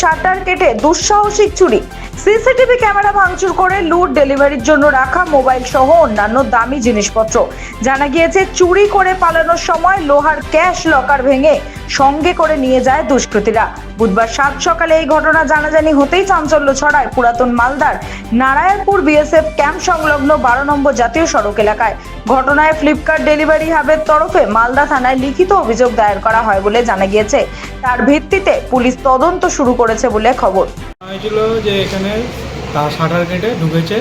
Shutter কেটে দুঃসাহসিক চুরি। সিসিটিভি ক্যামেরা ভাঙচুর করে লুট ডেলিভারির জন্য রাখা মোবাইল সহ অন্যান্য দামি জিনিসপত্র। জানা গিয়েছে, চুরি করে পালানোর সময় লোহার ক্যাশ লকার ভেঙে সঙ্গে করে নিয়ে যায় দুষ্কৃতীরা। বুধবার সাত সকালে এই ঘটনা জানাজানি হতেই চাঞ্চল্য ছড়ায় পুরাতন মালদার নারায়ণপুর বিএসএফ ক্যাম্প সংলগ্ন বারো নম্বর জাতীয় সড়ক এলাকায়। ঘটনায় ফ্লিপকার্ট ডেলিভারি হাবের তরফে মালদা থানায় লিখিত অভিযোগ দায়ের করা হয় বলে জানা গিয়েছে। তার ভিত্তিতে পুলিশ তদন্ত শুরু করেছে বলে খবর। হয়েছিল যে এখানে তার শাটার কেটে ঢুকেছে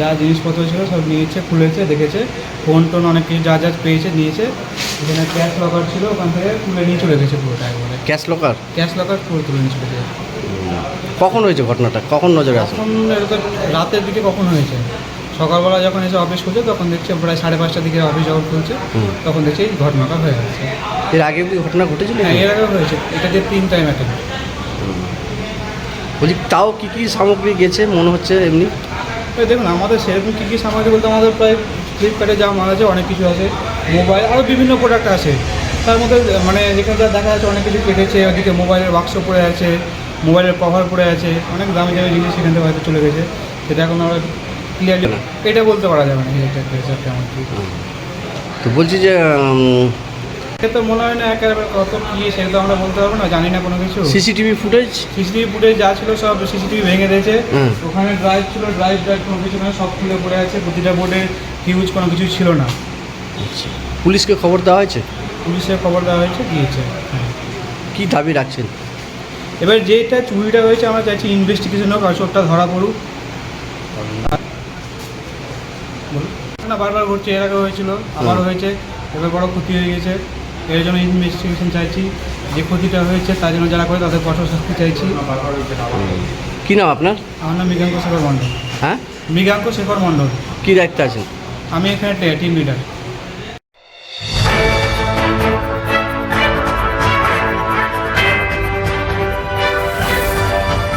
যা জিনিসপত্র ছিল সব নিয়েছে খুলেছে দেখেছে। ফোন টোন অনেক কিছু যা যা পেয়েছে নিয়েছে। এখানে ক্যাশ লকার ছিল ওখান থেকে তুলে নিয়ে চলে গেছে পুরোটা একবারে। ক্যাশ লকার ক্যাশ লকার পুরো তুলে নিয়ে চলে গেছে। কখন হয়েছে ঘটনাটা? কখন নজরে আসে? তখন এটা তো রাতের দিকে কখন হয়েছে? সকালবেলা যখন এসে অফিস খুলছে তখন দেখছি প্রায় সাড়ে পাঁচটার দিকে অফিস যখন খুলছে তখন দেখছি এই ঘটনাটা হয়ে গেছে। এর আগে কি ঘটনা ঘটেছিল হ্যাঁ এর আগে হয়েছে। এটা যে তিন টাইম অ্যাটেন্ড বলছি তাও কী কী সামগ্রী গেছে? মনে হচ্ছে এমনি। দেখুন আমাদের সেরকম কী কী সামগ্রী বলতে আমাদের প্রায় ফ্লিপকার্টে যা মাল আছে অনেক কিছু আছে। মোবাইল আরও বিভিন্ন প্রোডাক্ট আছে। তার মধ্যে মানে যেখানে যা দেখা যাচ্ছে অনেক কিছু কেটেছে। ওদিকে মোবাইলের বাক্স পড়ে আছে মোবাইলের কভার পড়ে আছে। অনেক দামি দামি জিনিস সেখান থেকে হয়তো চলে গেছে। সেটা এখন আমরা ক্লিয়ারলি এটা বলতে পারা যাবে না তো বলছি যে তো মনে হয় না একেবারে কত কী সেটা তো আমরা বলতে পারব না জানি না কোনো কিছু। CCTV footage? সিসিটিভি ফুটেজ যা ছিল সব সিসিটিভি ভেঙে দিয়েছে। ওখানে ড্রাইভ ছিল ড্রাইভ ড্রাইভ কোনো কিছু না সব খুলে পড়ে আছে প্রতিটা বোর্ডে হিউজ কোনো কিছু ছিল না। আচ্ছা। পুলিশকে খবর দেওয়া হয়েছে? পুলিশে খবর দেওয়া হয়েছে দিয়েছে। হ্যাঁ। কি দাবি রাখছেন? এবার যেটা চুরিটা হয়েছে আমরা চাইছি ইনভেস্টিগেশন হোক আসরটা ধরা পড়ুক। না বারবার ঘটছে এর আগে হয়েছিল আবারও হয়েছে এবার বড় ক্ষতি হয়ে গেছে। এর জন্য ইনভেস্টিগেশন চাইছি। যে ক্ষতিটা হয়েছে তার জন্য যারা করে তাদের কঠোর শাস্তি চাইছি। কি নাম আপনার? আমার নাম মৃগাঙ্ক শেখর মণ্ডল। হ্যাঁ? মৃগাঙ্ক শেখর মণ্ডল। কী দায়িত্ব আছেন? আমি এখানে টিম লিডার